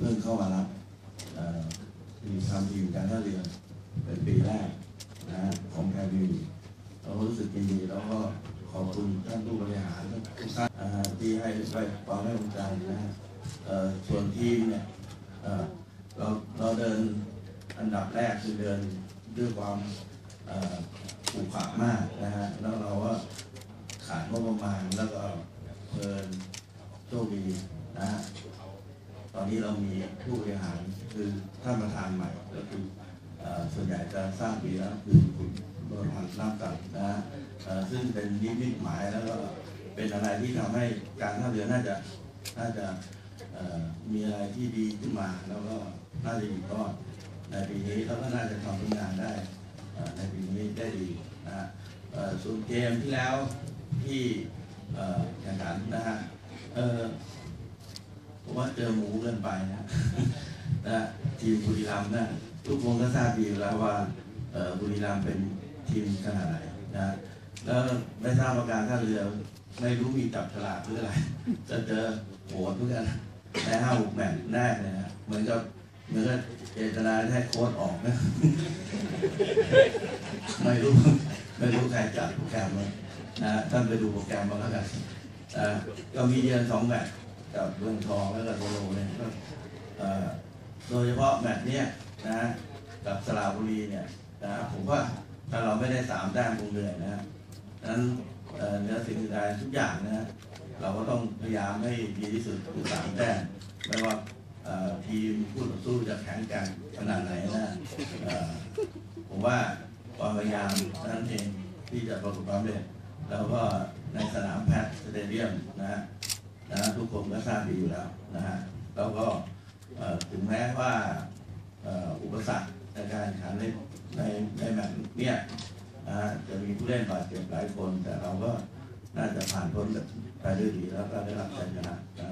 เพิ่งเข้ามารับมีความดีมการท่าเรือ เป็นปีแรกนะของแคบินเรารู้สึกยิดีแล้วก็ขอบคุณท่านผู้บริหารทุกท่านที่ให้ไปความให้กำลังใจนะะส่วนทีมเนี่ยเราเราเดินอันดับแรกคือเดินด้วยความผูกขาดมากนะฮะแล้วเราก็ขาดงบประมาณแล้วก็เพลินโชคดี ตอนนี้เรามีผู้บริหารคือท่านประธานใหม่ก็คือส่วนใหญ่จะสร้างปีแล้วคือคุณบรพันธ์น้ำตัดนะฮะซึ่งเป็นนิมิตหมายแล้วก็เป็นอะไรที่ทำให้การท่าเรือน่าจะน่าจะมีอะไรที่ดีขึ้นมา แล้วก็น่าจะอยู่รอดในปีนี้แล้วก็น่าจะทำผลงานได้ในปีนี้ได้ดีนะฮะส่วนเกมที่แล้วที่แข่งขันนะฮะ ว่าเจอหมูเกินไปนะนะทีมบุรีรัมย์นะทุกคนก็ทราบดีแล้วว่าบุรีรัมย์เป็นทีมขนาดไหนนะแล้วไม่ทราบประการท่าเรือไม่รู้มีจับฉลากหรืออะไรจะเจอโหดทุกกันในห้าหกแมตช์แรกเลยนะเหมือนกับเหมือนกับเจตนาให้โค้ดออกนะไม่รู้ไม่รู้ใครจัดโปรแกรมนะท่านไปดูโปรแกรมมาแล้วกันอ่าก็มีเยือนสองแมตช์ กับเมืองทองแล้วก็โซโลเนี่ยโดยเฉพาะแมตช์เนี้ยนะกับสระบุรีเนี่ยนะผมว่าถ้าเราไม่ได้สามแต้มคงเหนื่อยนะนั้นเนื้อสิ่งใดทุกอย่างนะเราก็ต้องพยายามให้ดีที่สุดคือสามแต้มไม่ว่าทีมผู้ต่อสู้จะแข็งแกร่งขนาดไหนนะผมว่าความพยายามนั้นเองที่จะประสบความสำเร็จแล้วก็ในสนามแพทสเตเดียมนะ นะทุกคนก็ทราบดีอยู่แล้วนะฮะแล้วก็ถึงแม้ว่าอุปสรรคในการแข่งขันในในในแมตช์เนี่ยจะมีผู้เล่นบาดเจ็บหลายคน แต่เราก็น่าจะผ่านพ้นไปด้วยดีแล้วก็ได้รับชัยชนะนะ